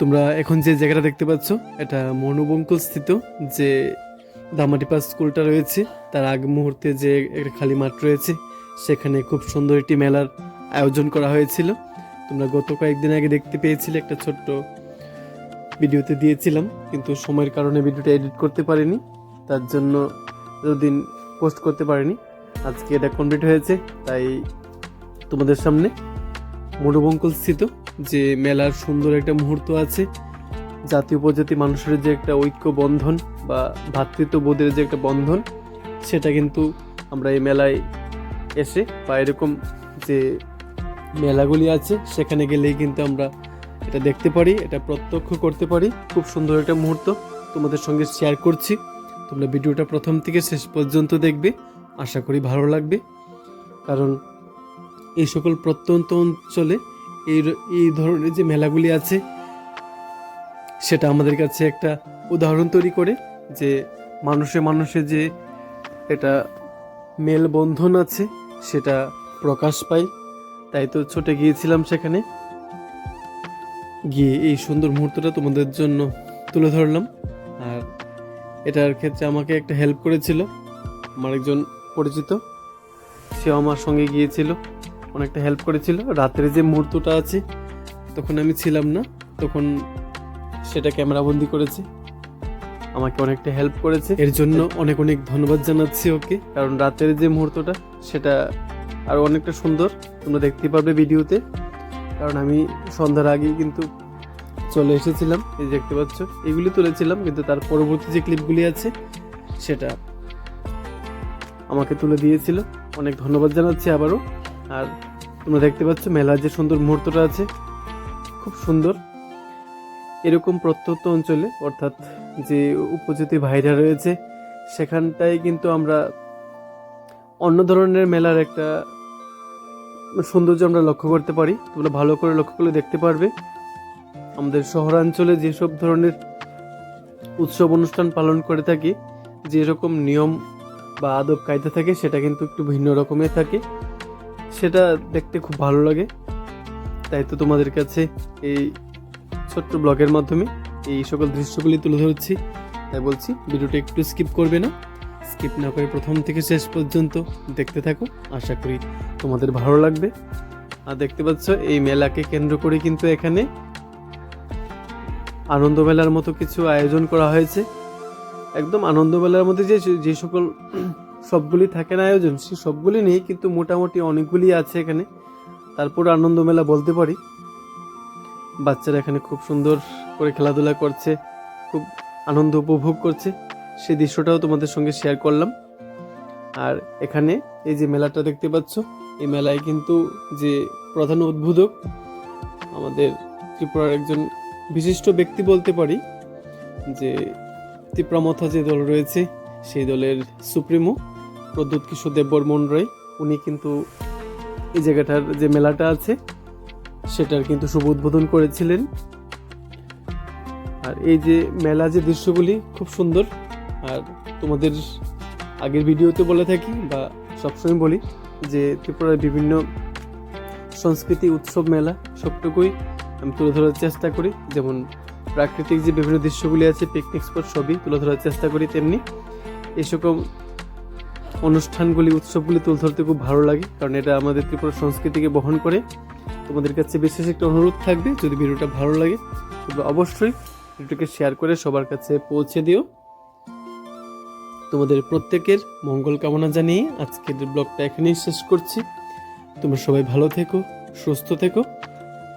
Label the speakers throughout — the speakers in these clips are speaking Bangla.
Speaker 1: তোমরা এখন যে জায়গাটা দেখতে পাচ্ছ, এটা মনোবঙ্কুল স্থিত যে দামাটিপা স্কুলটা রয়েছে, তার আগ মুহূর্তে যে একটা খালি মাঠ রয়েছে, সেখানে খুব সুন্দর একটি মেলার আয়োজন করা হয়েছিল। তোমরা গত কয়েকদিন আগে দেখতে পেয়েছিলে একটা ছোট্ট ভিডিওতে দিয়েছিলাম, কিন্তু সময়ের কারণে ভিডিওটা এডিট করতে পারিনি, তার জন্য এতদিন পোস্ট করতে পারিনি। আজকে এটা কমপ্লিট হয়েছে, তাই তোমাদের সামনে মনোবঙ্কুল স্থিত যে মেলার সুন্দর একটা মুহূর্ত আছে। জাতি উপজাতি মানুষের যে একটা ঐক্য বন্ধন বা ভ্রাতৃত্ববোধের যে একটা বন্ধন, সেটা কিন্তু আমরা এই মেলায় এসে বা এরকম যে মেলাগুলি আছে, সেখানে গেলেই কিন্তু আমরা এটা দেখতে পারি, এটা প্রত্যক্ষ করতে পারি। খুব সুন্দর একটা মুহূর্ত তোমাদের সঙ্গে শেয়ার করছি। তোমরা ভিডিওটা প্রথম থেকে শেষ পর্যন্ত দেখবে, আশা করি ভালো লাগবে। কারণ এই সকল প্রত্যন্ত অঞ্চলে এই এই ধরনের যে মেলাগুলি আছে, সেটা আমাদের কাছে একটা উদাহরণ তৈরি করে যে মানুষে মানুষে যে এটা মেল বন্ধন আছে, সেটা প্রকাশ পায়। তাই তো ছুটে গিয়েছিলাম সেখানে। গিয়ে এই সুন্দর মুহূর্তটা তোমাদের জন্য তুলে ধরলাম। আর এটার ক্ষেত্রে আমাকে একটা হেল্প করেছিল, আমার একজন পরিচিত। সেও আমার সঙ্গে গিয়েছিল। অনেকটা হেল্প করেছিল। রাত্রে যে মুহূর্তটা আছে, তখন আমি ছিলাম না। তখন সেটা ক্যামেরাবন্দি করেছে। আমাকে অনেকটা হেল্প করেছে। এর জন্য অনেক অনেক ধন্যবাদ জানাচ্ছি ওকে। কারণ রাতের যে মুহূর্তটা, সেটা আরও অনেকটা সুন্দর। তোমরা দেখতে পাবে ভিডিওতে। কারণ আমি সন্ধ্যার আগেই কিন্তু চলে এসেছিলাম। এই দেখতে পাচ্ছ, এগুলি তুলেছিলাম। কিন্তু তার পরবর্তী যে ক্লিপগুলি আছে, সেটা আমাকে তুলে দিয়েছিল। অনেক ধন্যবাদ জানাচ্ছি আবারও। আর তোমরা দেখতে পাচ্ছ মেলার যে সুন্দর মুহূর্তটা আছে, খুব সুন্দর। এরকম প্রত্যন্ত অঞ্চলে, অর্থাৎ যে উপজাতি ভাইরা রয়েছে, সেখানটায় কিন্তু আমরা অন্য ধরনের মেলার একটা সৌন্দর্য আমরা লক্ষ্য করতে পারি। তোমরা ভালো করে লক্ষ্য করলে দেখতে পারবে। আমাদের শহরাঞ্চলে যেসব ধরনের উৎসব অনুষ্ঠান পালন করে থাকি, যেরকম নিয়ম বা আদব কায়দা থাকে, সেটা কিন্তু একটু ভিন্ন রকমের থাকে। সেটা দেখতে খুব ভালো লাগে। তাই তো তোমাদের কাছে এই ছোট্ট ব্লগের মাধ্যমে এই সকল দৃশ্যগুলি তুলে ধরছি। তাই বলছি, ভিডিওটা একটু স্কিপ করবে না। স্কিপ না করে প্রথম থেকে শেষ পর্যন্ত দেখতে থাকো। আশা করি তোমাদের ভালো লাগবে। আর দেখতে পাচ্ছ, এই মেলাকে কেন্দ্র করে কিন্তু এখানে আনন্দ মেলার মতো কিছু আয়োজন করা হয়েছে। একদম আনন্দ মেলার মধ্যে যে যে সকল সবগুলি থাকে না আয়োজন, সে সবগুলি নেই কিন্তু মোটামুটি অনেকগুলি আছে এখানে। তারপর আনন্দ মেলা বলতে পারি। বাচ্চারা এখানে খুব সুন্দর করে খেলাধুলা করছে, খুব আনন্দ উপভোগ করছে। সেই দৃশ্যটাও তোমাদের সঙ্গে শেয়ার করলাম। আর এখানে এই যে মেলাটা দেখতে পাচ্ছ, এই মেলায় কিন্তু যে প্রধান উদ্বোধক, আমাদের ত্রিপুরার একজন বিশিষ্ট ব্যক্তি বলতে পারি, যে ত্রিপ্রামথা যে দল রয়েছে, সেই দলের সুপ্রিমো। প্রদ্যুৎ কিশোর দেববর্মন রায় উনি কিন্তু এই জায়গাটার যে মেলাটা আছে, সেটার কিন্তু শুভ উদ্বোধন করেছিলেন। আর এই যে মেলা যে দৃশ্যগুলি, খুব সুন্দর। আর তোমাদের আগের ভিডিওতে বলে থাকি, বা সবসময় বলি, যে ত্রিপুরার বিভিন্ন সংস্কৃতি উৎসব মেলা, সবটুকুই আমি তুলে ধরার চেষ্টা করি। যেমন প্রাকৃতিক যে বিভিন্ন দৃশ্যগুলি আছে পিকনিক স্পট সবই তুলে ধরার চেষ্টা করি তেমনি। এই সকল অনুষ্ঠানগুলি, উৎসবগুলি তুলে ধরতে খুব ভালো লাগে, কারণ এটা আমাদের ত্রিপুরা সংস্কৃতিকে বহন করে। তোমাদের কাছে বিশেষ একটা অনুরোধ থাকবে, যদি ভিডিওটা ভালো লাগে, তবে অবশ্যই ভিডিওটাকে শেয়ার করে সবার কাছে পৌঁছে দিও। তোমাদের প্রত্যেকের মঙ্গল কামনা জানিয়ে আজকের ব্লগটা এখানেই শেষ করছি। তোমরা সবাই ভালো থেকো, সুস্থ থেকো,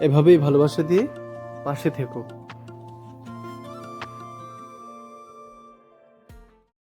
Speaker 1: এভাবেই ভালোবাসা দিয়ে পাশে থেকো।